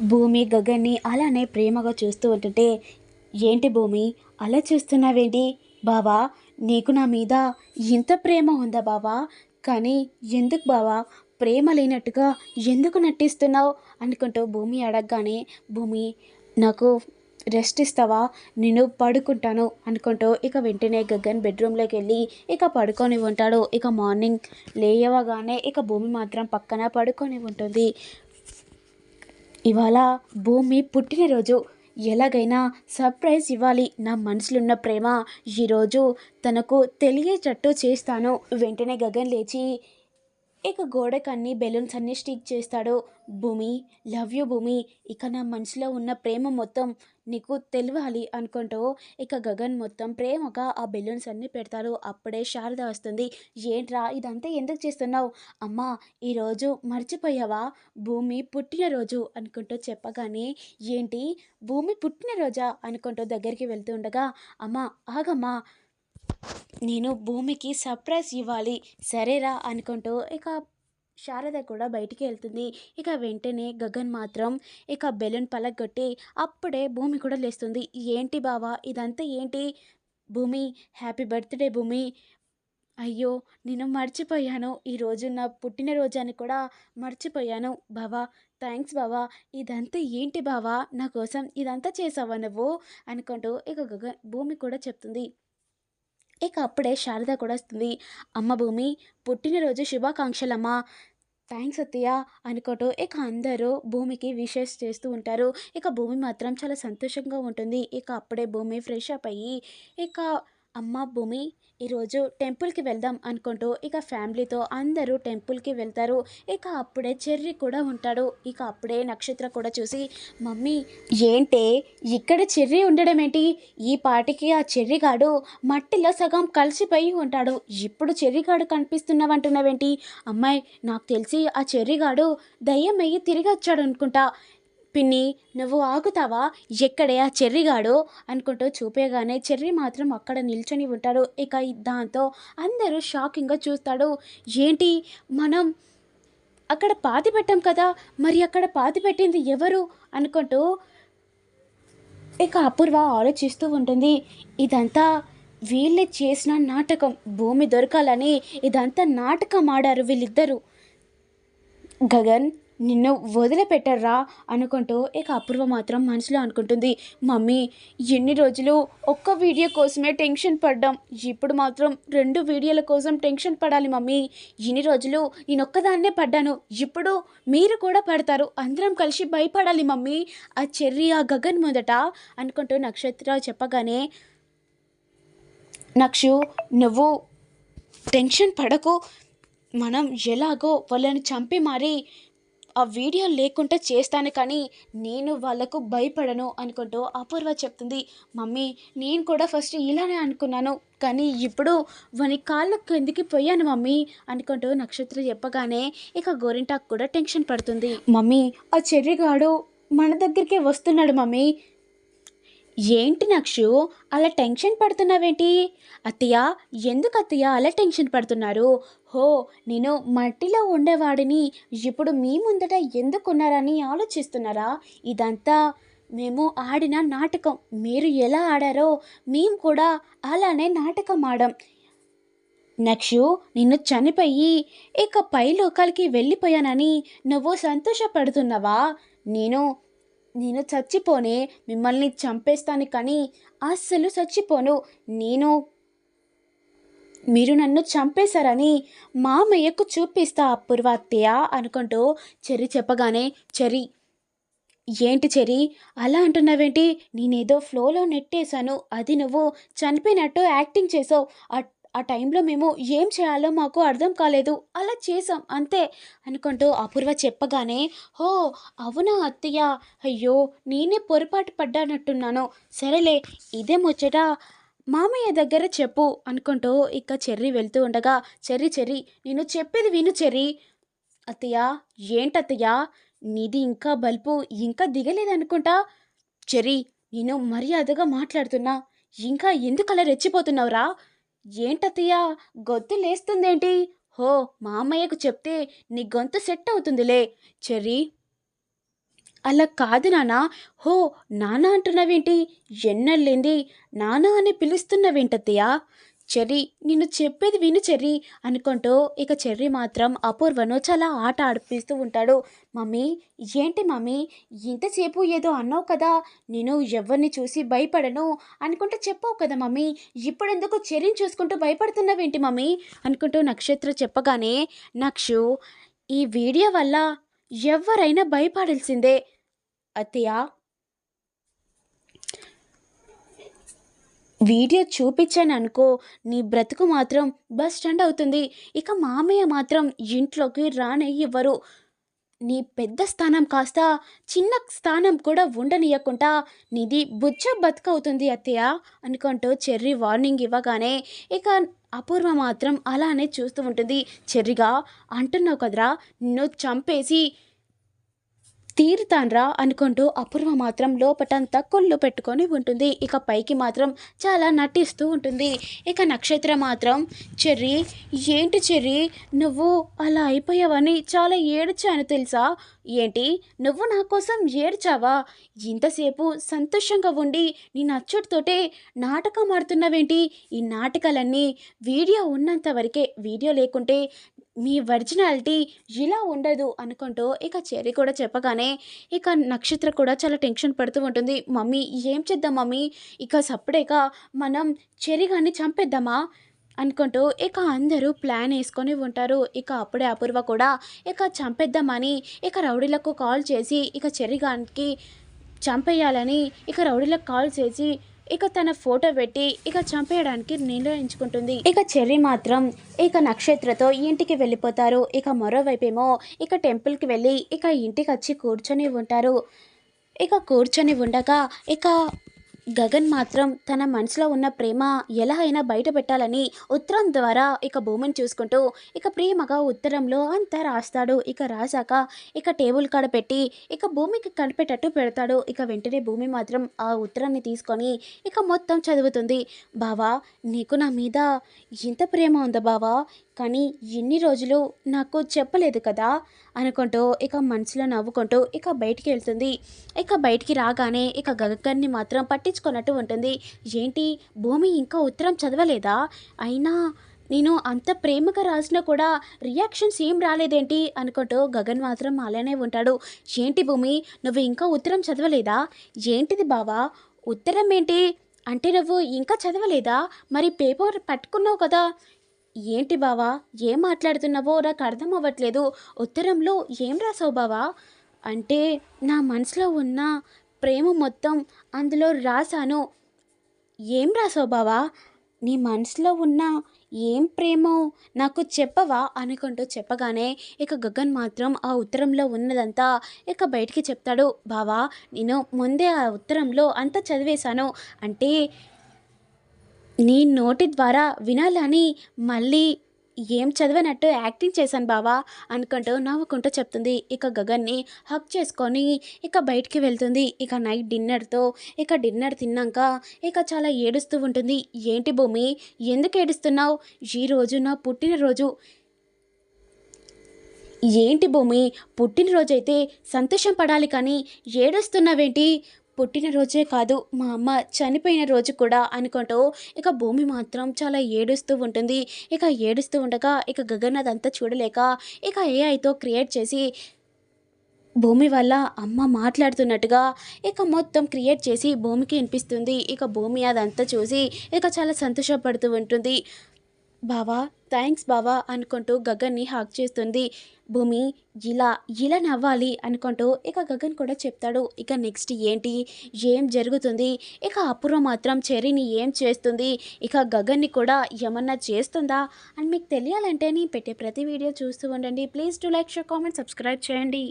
భూమి గగన్ని అలానే ప్రేమగా చూస్తూ ఉంటుంటే ఏంటి భూమి? అలా చూస్తున్నావేంటి? బావా నీకు నా మీద ఇంత ప్రేమ ఉందా బావా? కానీ ఎందుకు బావా? ప్రేమ లేనట్టుగా ఎందుకు నటిస్తున్నావు? అనుకుంటూ భూమి అడగగానే భూమి నాకు రెస్ట్ ఇస్తావా? నేను పడుకుంటాను అనుకుంటూ ఇక వెంటనే గగన్ బెడ్రూమ్లోకి వెళ్ళి ఇక పడుకొని ఉంటాడు. ఇక మార్నింగ్ లేయవగానే ఇక భూమి మాత్రం పక్కన పడుకొని ఉంటుంది. ఇవాళ భూమి పుట్టినరోజు. ఎలాగైనా సర్ప్రైజ్ ఇవ్వాలి నా మనసులో ఉన్న ప్రేమ ఈరోజు తనకు తెలియచట్టు చేస్తాను. వెంటనే గగన్ లేచి ఇక గోడకన్ని బెలూన్స్ అన్ని స్టిక్ చేస్తాడు. భూమి లవ్ యూ భూమి ఇక నా మనసులో ఉన్న ప్రేమ మొత్తం నీకు తెలియాలి అనుకుంటూ ఇక గగన్ మొత్తం ప్రేమగా ఆ బెలూన్స్ అన్ని పెడతారు. అప్పుడే శారద వస్తుంది. ఏంట్రా ఇదంతా ఎందుకు చేస్తున్నావు? అమ్మా ఈరోజు మర్చిపోయావా? భూమి పుట్టినరోజు అనుకుంటూ చెప్పగానే ఏంటి? భూమి పుట్టినరోజా అనుకుంటూ దగ్గరికి వెళ్తూ ఉండగా అమ్మా ఆగమ్మా. నేను భూమికి సర్ప్రైజ్ ఇవ్వాలి. సరేరా అనుకుంటూ ఇక శారద కూడా బయటికి వెళ్తుంది. ఇక వెంటనే గగన్ మాత్రం ఇక బెలూన్ పలగొట్టి అప్పుడే భూమి కూడా లేస్తుంది. ఏంటి బావా? ఇదంతా ఏంటి? భూమి హ్యాపీ బర్త్డే భూమి. అయ్యో నేను మర్చిపోయాను. ఈరోజు నా పుట్టినరోజు అని కూడా మర్చిపోయాను. బావా థ్యాంక్స్ బావా. ఇదంతా ఏంటి బావా? నా కోసం ఇదంతా చేసావా నువ్వు? అనుకుంటూ ఇక గగన్ భూమి కూడా చెప్తుంది. ఇక అప్పుడే శారద కూడా వస్తుంది. అమ్మ భూమి పుట్టినరోజు శుభాకాంక్షలమ్మా. థ్యాంక్స్ అత్తయ్య అనుకోటూ ఇక అందరూ భూమికి విషెస్ చేస్తూ ఉంటారు. ఇక భూమి మాత్రం చాలా సంతోషంగా ఉంటుంది. ఇక అప్పుడే భూమి ఫ్రెష్ అప్ అయ్యి ఇక అమ్మ భూమి ఈరోజు టెంపుల్కి వెళ్దాం అనుకుంటూ ఇక ఫ్యామిలీతో అందరూ టెంపుల్కి వెళ్తారు. ఇక అప్పుడే చెర్రి కూడా ఉంటాడు. ఇక అప్పుడే నక్షత్ర కూడా చూసి మమ్మీ ఏంటే? ఇక్కడ చెర్రి ఉండడం ఏంటి? ఈ పాటికి ఆ చెర్రిగాడు మట్టిలో సగం కలిసిపోయి ఉంటాడు. ఇప్పుడు చెర్రిగాడు కనిపిస్తున్నావంటున్నావేంటి? అమ్మాయి నాకు తెలిసి ఆ చెర్రిగాడు దయ్యమయ్యి తిరిగి వచ్చాడు అనుకుంటా పిన్ని నువ్వు ఆగుతావా? ఎక్కడే ఆ చెర్రిగాడో? అనుకుంటూ చూపేగానే చెర్రి మాత్రం అక్కడ నిల్చొని ఉంటాడు. ఇక దాంతో అందరూ షాకింగ్గా చూస్తాడు. ఏంటి? మనం అక్కడ పాతి పెట్టాం కదా? మరి అక్కడ పాతి పెట్టింది ఎవరు? అనుకుంటూ ఇక అపూర్వ ఆలోచిస్తూ ఉంటుంది. ఇదంతా వీళ్ళే చేసిన నాటకం. భూమి దొరకాలని ఇదంతా నాటకం ఆడారు వీళ్ళిద్దరూ. గగన్ నిన్ను వదిలిపెట్టర్రా అనుకుంటూ ఇక అపూర్వ మాత్రం మనసులో అనుకుంటుంది. మమ్మీ ఎన్ని రోజులు ఒక్క వీడియో కోసమే టెన్షన్ పడ్డాం. ఇప్పుడు మాత్రం రెండు వీడియోల కోసం టెన్షన్ పడాలి మమ్మీ. ఇన్ని రోజులు నేనొక్కదాన్నే పడ్డాను. ఇప్పుడు మీరు కూడా పడతారు. అందరం కలిసి భయపడాలి మమ్మీ. ఆ చెర్రి ఆ గగన్ మొదట అనుకుంటూ నక్షత్ర చెప్పగానే నక్షు నువ్వు టెన్షన్ పడకు. మనం ఎలాగో వాళ్ళని చంపి మారి ఆ వీడియో లేకుండా చేస్తాను కానీ నేను వాళ్ళకు భయపడను అనుకుంటూ అపూర్వ చెప్తుంది మమ్మీ నేను కూడా ఫస్ట్ ఇలానే అనుకున్నాను కానీ ఇప్పుడు వాని కాళ్ళ కిందికి పోయాను మమ్మీ? అనుకుంటూ నక్షత్రం చెప్పగానే ఇక గోరింటాకు కూడా టెన్షన్ పడుతుంది. మమ్మీ ఆ చెర్రిగాడు మన దగ్గరికే వస్తున్నాడు మమ్మీ ఏంటి నక్షు? అలా టెన్షన్ పడుతున్నావేంటి? అత్తయ్య ఎందుకు అత్తయ్య అలా టెన్షన్ పడుతున్నారు? హో నేను మట్టిలో ఉండేవాడిని. ఇప్పుడు మీ ముందట ఎందుకున్నారని ఆలోచిస్తున్నారా? ఇదంతా మేము ఆడిన నాటకం. మీరు ఎలా ఆడారో మేము కూడా అలానే నాటకం ఆడాం. నక్షు నిన్ను చనిపోయి ఇక పై లోకాలకి వెళ్ళిపోయానని నువ్వు సంతోషపడుతున్నావా? నేను నేను చచ్చిపోనే మిమ్మల్ని చంపేస్తాను కానీ అస్సలు చచ్చిపోను. నేను మీరు నన్ను చంపేశారని మామయ్యకు చూపిస్తా అపూర్వ అత్తయ్య అనుకుంటూ చెర్రి చెప్పగానే చెరి ఏంటి చెరి అలా అంటున్నావేంటి? నేనేదో ఫ్లోలో నెట్టేశాను. అది నువ్వు చనిపోయినట్టు యాక్టింగ్ చేసావు. ఆ టైంలో మేము ఏం చేయాలో మాకు అర్థం కాలేదు. అలా చేసాం అంతే అనుకుంటూ అపూర్వ చెప్పగానే హో అవునా అత్తయ్య? అయ్యో నేనే పొరపాటు పడ్డానట్టున్నాను. సరేలే ఇదే ముచ్చట. మామయ్య దగ్గర చెప్పు అనుకుంటూ ఇక చెర్రి వెళ్తూ ఉండగా చెర్రి చెర్రి నేను చెప్పేది విను చెర్రి. అత్తయ్య ఏంటత్తయ్య? నీది ఇంకా బల్పు ఇంకా దిగలేదనుకుంటా? చెర్రి నేను మర్యాదగా మాట్లాడుతున్నా. ఇంకా ఎందుకలా రెచ్చిపోతున్నావురా? ఏంటత్తయ్య? గొంతు లేస్తుందేంటి? హో మా అమ్మయ్యకు చెప్తే నీ గొంతు సెట్ అవుతుందిలే. చెర్రీ. అలా కాదు నానా హో నానా అంటున్నావేంటి? ఎన్నెళ్ళింది? నానా అని పిలుస్తున్నావేంటత్తయ్యా? చెర్రీ నిన్ను చెప్పేది విను చెర్రీ అనుకుంటూ ఇక చెర్రీ మాత్రం అపూర్వను చాలా ఆట ఆడిపిస్తూ ఉంటాడు. మమ్మీ ఏంటి మమ్మీ ఇంతసేపు ఏదో అన్నావు కదా నేను ఎవరిని చూసి భయపడను అనుకుంటూ చెప్పావు కదా మమ్మీ ఇప్పుడెందుకు చెర్రీని చూసుకుంటూ భయపడుతున్నావేంటి మమ్మీ అనుకుంటూ నక్షత్ర చెప్పగానే నక్షు ఈ వీడియో వల్ల ఎవరైనా భయపడాల్సిందే. అత్తయ్య వీడియో చూపించాను అనుకో నీ బ్రతుకు మాత్రం బస్ స్టాండ్ అవుతుంది. ఇక మామయ్య మాత్రం ఇంట్లోకి రానే ఇవ్వరు నీ పెద్ద స్థానం కాస్త చిన్న స్థానం కూడా ఉండనియకుండా నీది బుజ్జ బతుకవుతుంది అత్తయ్య అనుకుంటూ చెర్రీ వార్నింగ్ ఇవ్వగానే ఇక అపూర్వ మాత్రం అలానే చూస్తూ ఉంటుంది. చెర్రిగా అంటున్నావు కదరా నిన్ను చంపేసి తీరుతాన్రా అనుకుంటూ అపూర్వ మాత్రం లోపటంతా కొళ్ళు పెట్టుకొని ఉంటుంది. ఇక పైకి మాత్రం చాలా నటిస్తూ ఉంటుంది. ఇక నక్షత్ర మాత్రం చెర్రీ ఏంటి చెర్రీ నువ్వు అలా అయిపోయావని చాలా ఏడ్చాను తెలుసా? ఏంటి నువ్వు నా కోసం ఏడ్చావా? ఇంతసేపు సంతోషంగా ఉండి నీ నచ్చుడితోటే నాటకం ఆడుతున్నావేంటి? ఈ నాటకాలన్నీ వీడియో ఉన్నంత వరకే వీడియో లేకుంటే మీ ఒరిజినాలిటీ ఇలా ఉండదు అనుకుంటూ ఇక చెర్రీ కూడా చెప్పగానే ఇక నక్షత్ర కూడా చాలా టెన్షన్ పడుతూ ఉంటుంది. మమ్మీ ఏం చేద్దాం మమ్మీ? ఇక సప్పుడేక మనం చెర్రీ గారిని చంపేద్దామా? అనుకుంటూ ఇక అందరూ ప్లాన్ వేసుకొని ఉంటారు. ఇక అప్పుడే అపూర్వ కూడా ఇక చంపేద్దామని ఇక రౌడీలకు కాల్ చేసి ఇక చెర్రీ గారికి చంపేయాలని ఇక రౌడీలకు కాల్ చేసి ఇక తన ఫోటో పెట్టి ఇక చంపేయడానికి నిర్ణయించుకుంటుంది. ఇక చెర్రీ మాత్రం ఇక నక్షత్రతో ఇంటికి వెళ్ళిపోతారు. ఇక మరోవైపేమో ఇక టెంపుల్కి వెళ్ళి ఇక ఇంటికి వచ్చి కూర్చొని ఉంటారు. ఇక కూర్చొని ఉండగా ఇక గగన్ మాత్రం తన మనసులో ఉన్న ప్రేమ ఎలా అయినా బయట పెట్టాలని ఉత్తరం ద్వారా ఇక భూమిని చూసుకుంటూ ఇక ప్రేమగా ఉత్తరంలో అంతా రాస్తాడు. ఇక రాశాక ఇక టేబుల్ కాడ పెట్టి ఇక భూమికి కనిపెట్టట్టు పెడతాడు. ఇక వెంటనే భూమి మాత్రం ఆ ఉత్తరాన్ని తీసుకొని ఇక మొత్తం చదువుతుంది. బావా నీకు నా మీద ఇంత ప్రేమ ఉందా బావా? కానీ ఎన్ని రోజులు నాకు చెప్పలేదు కదా అనుకుంటూ ఇక మనసులో నవ్వుకుంటూ ఇక బయటికి వెళ్తుంది. ఇక బయటికి రాగానే ఇక గగన్ని మాత్రం పట్టించుకున్నట్టు ఉంటుంది. ఏంటి? భూమి ఇంకా ఉత్తరం చదవలేదా? అయినా నేను అంత ప్రేమగా రాసినా కూడా రియాక్షన్స్ ఏం రాలేదేంటి అనుకుంటూ గగన్ మాత్రం అలానే ఉంటాడు. ఏంటి భూమి? నువ్వు ఇంకా ఉత్తరం చదవలేదా? ఏంటిది బావా? ఉత్తరం ఏంటి? అంటే నువ్వు ఇంకా చదవలేదా? మరి పేపర్ పట్టుకున్నావు కదా. ఏంటి బావా? ఏం మాట్లాడుతున్నావో నాకు అర్థం అవ్వట్లేదు. ఉత్తరంలో ఏం రాసావు బావా? అంటే నా మనసులో ఉన్న ప్రేమ మొత్తం అందులో రాశాను. ఏం రాసావు బావా? నీ మనసులో ఉన్న ఏం ప్రేమో నాకు చెప్పవా? అనుకుంటూ చెప్పగానే ఇక గగన్ మాత్రం ఆ ఉత్తరంలో ఉన్నదంతా ఇక బయటికి చెప్తాడు. బావా నేను ముందే ఆ ఉత్తరంలో అంతా చదివేశాను. అంటే నీ నోటి ద్వారా వినాలని మళ్ళీ ఏం చదివినట్టు యాక్టింగ్ చేశాను బావా అనుకుంటూ నవ్వుకుంటూ చెప్తుంది. ఇక గగన్ని హక్ చేసుకొని ఇక బయటికి వెళ్తుంది. ఇక నైట్ డిన్నర్తో ఇక డిన్నర్ తిన్నాక ఇక చాలా ఏడుస్తూ ఉంటుంది. ఏంటి భూమి? ఎందుకు ఏడుస్తున్నావు? ఈరోజు నా పుట్టినరోజు. ఏంటి భూమి? పుట్టినరోజైతే సంతోషం పడాలి కానీ ఏడుస్తున్నావేంటి? పుట్టినరోజే కాదు మా అమ్మ చనిపోయిన రోజు కూడా అనుకుంటూ ఇక భూమి మాత్రం చాలా ఏడుస్తూ ఉంటుంది. ఇక ఏడుస్తూ ఉండగా ఇక గగన్ అదంతా చూడలేక ఇక ఏఐతో క్రియేట్ చేసి భూమి వల్ల అమ్మ మాట్లాడుతున్నట్టుగా ఇక మొత్తం క్రియేట్ చేసి భూమికి వినిపిస్తుంది. ఇక భూమి అదంతా చూసి ఇక చాలా సంతోషపడుతూ ఉంటుంది. బావా థ్యాంక్స్ బావా అనుకుంటూ గగన్ని హాక్ చేస్తుంది. భూమి ఇలా ఇలా నవ్వాలి అనుకుంటూ ఇక గగన్ కూడా చెప్తాడు. ఇక నెక్స్ట్ ఏంటి? ఏం జరుగుతుంది? ఇక అపూర్వ మాత్రం చెర్రీని ఏం చేస్తుంది? ఇక గగన్ని కూడా ఏమన్నా చేస్తుందా? అని మీకు తెలియాలంటే నేను పెట్టే ప్రతి వీడియో చూస్తూ ఉండండి. Please to like share comment subscribe చేయండి.